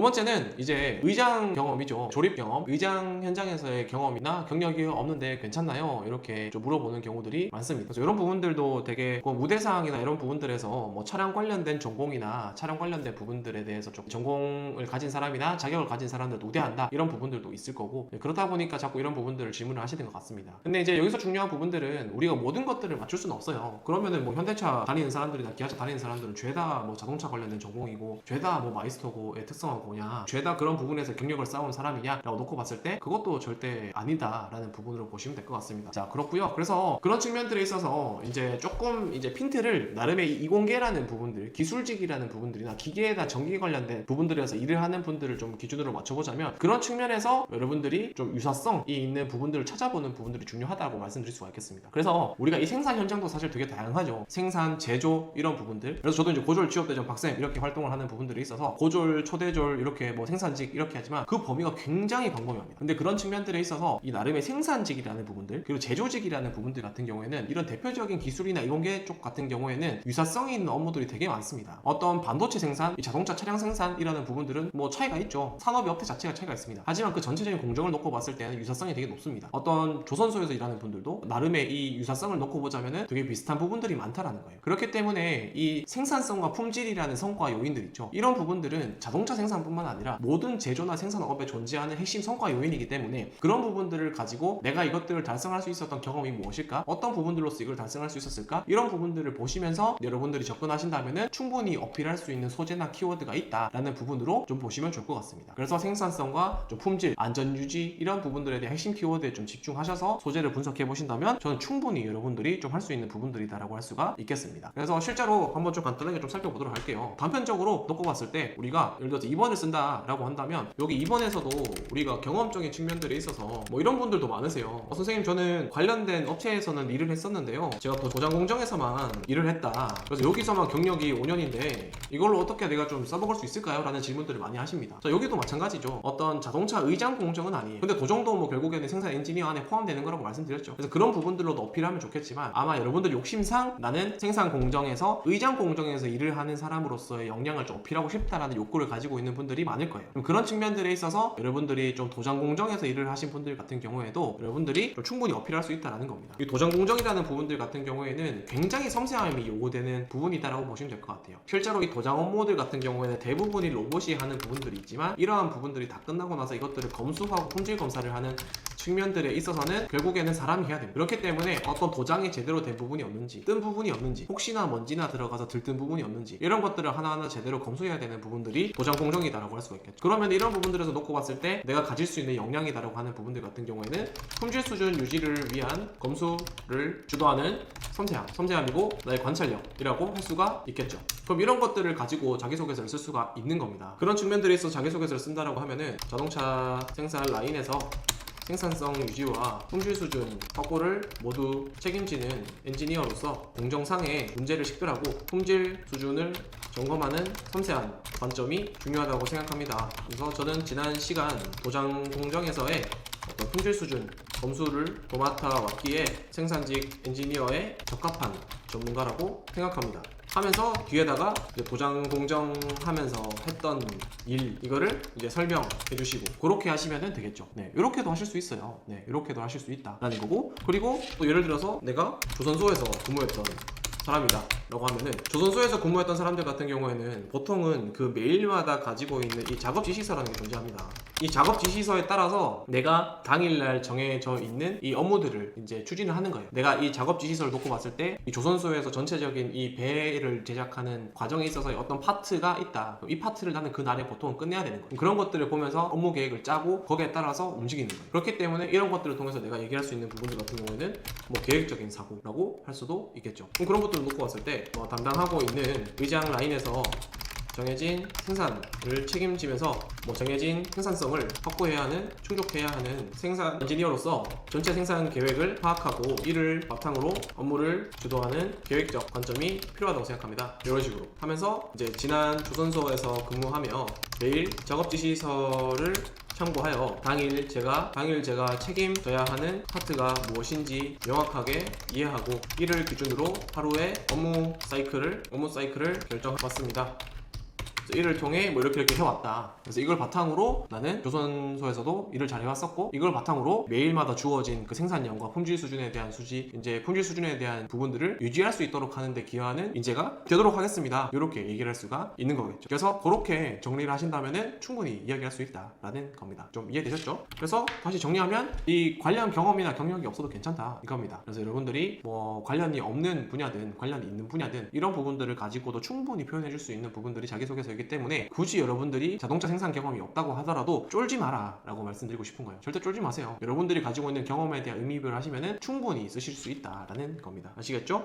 두 번째는 이제 의장 경험이죠. 조립 경험, 의장 현장에서의 경험이나 경력이 없는데 괜찮나요? 이렇게 좀 물어보는 경우들이 많습니다. 그래서 이런 부분들도 되게 그 무대 상황이나 이런 부분들에서 뭐 차량 관련된 전공이나 차량 관련된 부분들에 대해서 좀 전공을 가진 사람이나 자격을 가진 사람들도 우대한다 이런 부분들도 있을 거고 네, 그렇다 보니까 자꾸 이런 부분들을 질문을 하시는 것 같습니다. 근데 이제 여기서 중요한 부분들은 우리가 모든 것들을 맞출 수는 없어요. 그러면은 뭐 현대차 다니는 사람들이나 기아차 다니는 사람들은 죄다 뭐 자동차 관련된 전공이고 죄다 뭐 마이스터고의 특성은 뭐냐 죄다 그런 부분에서 경력을 쌓은 사람이냐라고 놓고 봤을 때 그것도 절대 아니다라는 부분으로 보시면 될 것 같습니다. 자 그렇고요. 그래서 그런 측면들에 있어서 이제 조금 이제 핀트를 나름의 이공계라는 부분들 기술직이라는 부분들이나 기계나 전기 관련된 부분들에서 일을 하는 분들을 좀 기준으로 맞춰보자면 그런 측면에서 여러분들이 좀 유사성이 있는 부분들을 찾아보는 부분들이 중요하다고 말씀드릴 수가 있겠습니다. 그래서 우리가 이 생산 현장도 사실 되게 다양하죠. 생산, 제조 이런 부분들. 그래서 저도 이제 고졸 취업 대전 박쌤 이렇게 활동을 하는 부분들이 있어서 고졸, 초대졸 이렇게 뭐 생산직 이렇게 하지만 그 범위가 굉장히 광범위합니다. 근데 그런 측면들에 있어서 이 나름의 생산직이라는 부분들 그리고 제조직이라는 부분들 같은 경우에는 이런 대표적인 기술이나 이공계 쪽 같은 경우에는 유사성이 있는 업무들이 되게 많습니다. 어떤 반도체 생산, 이 자동차 차량 생산이라는 부분들은 뭐 차이가 있죠. 산업의 업태 자체가 차이가 있습니다. 하지만 그 전체적인 공정을 놓고 봤을 때는 유사성이 되게 높습니다. 어떤 조선소에서 일하는 분들도 나름의 이 유사성을 놓고 보자면은 되게 비슷한 부분들이 많다라는 거예요. 그렇기 때문에 이 생산성과 품질이라는 성과 요인들 있죠. 이런 부분들은 자동차 생산 뿐만 아니라 모든 제조나 생산업에 존재하는 핵심 성과 요인이기 때문에 그런 부분들을 가지고 내가 이것들을 달성할 수 있었던 경험이 무엇일까? 어떤 부분들로서 이걸 달성할 수 있었을까? 이런 부분들을 보시면서 여러분들이 접근하신다면은 충분히 어필할 수 있는 소재나 키워드가 있다라는 부분으로 좀 보시면 좋을 것 같습니다. 그래서 생산성과 좀 품질, 안전 유지 이런 부분들에 대한 핵심 키워드에 좀 집중하셔서 소재를 분석해 보신다면 저는 충분히 여러분들이 좀 할 수 있는 부분들이다라고 할 수가 있겠습니다. 그래서 실제로 한번 좀 간단하게 좀 살펴보도록 할게요. 단편적으로 놓고 봤을 때 우리가 예를 들어서 2번을 쓴다라고 한다면 여기 2번에서도 우리가 경험적인 측면들에 있어서 뭐 이런 분들도 많으세요. 어, 선생님 저는 관련된 업체에서는 일을 했었는데요. 제가 또 도장 공정에서만 일을 했다. 그래서 여기서만 경력이 5년인데 이걸로 어떻게 내가 좀 써먹을 수 있을까요? 라는 질문들을 많이 하십니다. 자, 여기도 마찬가지죠. 어떤 자동차 의장 공정은 아니에요. 근데 도정도 뭐 결국에는 생산 엔지니어 안에 포함되는 거라고 말씀드렸죠. 그래서 그런 부분들로도 어필하면 좋겠지만 아마 여러분들 욕심상 나는 생산 공정에서 의장 공정에서 일을 하는 사람으로서의 역량을 좀 어필하고 싶다라는 욕구를 가지고 있는 분들 이 많을 거예요. 그런 측면들에 있어서 여러분들이 좀 도장 공정에서 일을 하신 분들 같은 경우에도 여러분들이 좀 충분히 어필할 수 있다라는 겁니다. 이 도장 공정이라는 부분들 같은 경우에는 굉장히 섬세함이 요구되는 부분이다라고 보시면 될 것 같아요. 실제로 이 도장 업무들 같은 경우에는 대부분이 로봇이 하는 부분들이 있지만 이러한 부분들이 다 끝나고 나서 이것들을 검수하고 품질 검사를 하는 측면들에 있어서는 결국에는 사람이 해야 됩니다. 그렇기 때문에 어떤 도장이 제대로 된 부분이 없는지, 뜬 부분이 없는지, 혹시나 먼지나 들어가서 들뜬 부분이 없는지 이런 것들을 하나하나 제대로 검수해야 되는 부분들이 도장 공정이다라고 할 수가 있겠죠. 그러면 이런 부분들에서 놓고 봤을 때 내가 가질 수 있는 역량이다라고 하는 부분들 같은 경우에는 품질 수준 유지를 위한 검수를 주도하는 섬세함, 섬세함이고 나의 관찰력이라고 할 수가 있겠죠. 그럼 이런 것들을 가지고 자기소개서를 쓸 수가 있는 겁니다. 그런 측면들에 있어서 자기소개서를 쓴다라고 하면은 자동차 생산 라인에서 생산성 유지와 품질 수준 확보를 모두 책임지는 엔지니어로서 공정상의 문제를 식별하고 품질 수준을 점검하는 섬세한 관점이 중요하다고 생각합니다. 그래서 저는 지난 시간 도장 공정에서의 어떤 품질 수준 검수를 도맡아 왔기에 생산직 엔지니어에 적합한 전문가라고 생각합니다. 하면서 뒤에다가 도장 공정하면서 했던 일 이거를 이제 설명해 주시고 그렇게 하시면 되겠죠. 네, 이렇게도 하실 수 있어요. 네, 이렇게도 하실 수 있다라는 거고 그리고 또 예를 들어서 내가 조선소에서 근무했던 사람이다 라고 하면은 조선소에서 근무했던 사람들 같은 경우에는 보통은 그 매일마다 가지고 있는 이 작업 지시서라는 게 존재합니다. 이 작업 지시서에 따라서 내가 당일날 정해져 있는 이 업무들을 이제 추진을 하는 거예요. 내가 이 작업 지시서를 놓고 봤을 때 이 조선소에서 전체적인 이 배를 제작하는 과정에 있어서 어떤 파트가 있다. 이 파트를 나는 그 날에 보통 끝내야 되는 거예요. 그런 것들을 보면서 업무 계획을 짜고 거기에 따라서 움직이는 거예요. 그렇기 때문에 이런 것들을 통해서 내가 얘기할 수 있는 부분들 같은 경우에는 뭐 계획적인 사고라고 할 수도 있겠죠. 그럼 그런 것들을 놓고 봤을 때뭐 담당하고 있는 의장 라인에서 정해진 생산을 책임지면서 뭐 정해진 생산성을 확보해야 하는 충족해야 하는 생산 엔지니어로서 전체 생산 계획을 파악하고 이를 바탕으로 업무를 주도하는 계획적 관점이 필요하다고 생각합니다. 이런 식으로 하면서 이제 지난 조선소에서 근무하며 매일 작업 지시서를 참고하여 당일 제가 당일 제가 책임져야 하는 파트가 무엇인지 명확하게 이해하고 이를 기준으로 하루의 업무 사이클을 업무 사이클을 결정해 봤습니다. 이를 통해 뭐 이렇게 이렇게 해왔다. 그래서 이걸 바탕으로 나는 조선소에서도 일을 잘 해왔었고 이걸 바탕으로 매일마다 주어진 그 생산량과 품질 수준에 대한 수지 이제 품질 수준에 대한 부분들을 유지할 수 있도록 하는데 기여하는 인재가 되도록 하겠습니다. 이렇게 얘기를 할 수가 있는 거겠죠. 그래서 그렇게 정리를 하신다면은 충분히 이야기할 수 있다라는 겁니다. 좀 이해되셨죠? 그래서 다시 정리하면 이 관련 경험이나 경력이 없어도 괜찮다 이겁니다. 그래서 여러분들이 뭐 관련이 없는 분야든 관련이 있는 분야든 이런 부분들을 가지고도 충분히 표현해 줄 수 있는 부분들이 자기소개서 이기 때문에 굳이 여러분들이 자동차 생산 경험이 없다고 하더라도 쫄지 마라 라고 말씀드리고 싶은 거예요. 절대 쫄지 마세요. 여러분들이 가지고 있는 경험에 대한 의미를 하시면은 충분히 쓰실 수 있다라는 겁니다. 아시겠죠?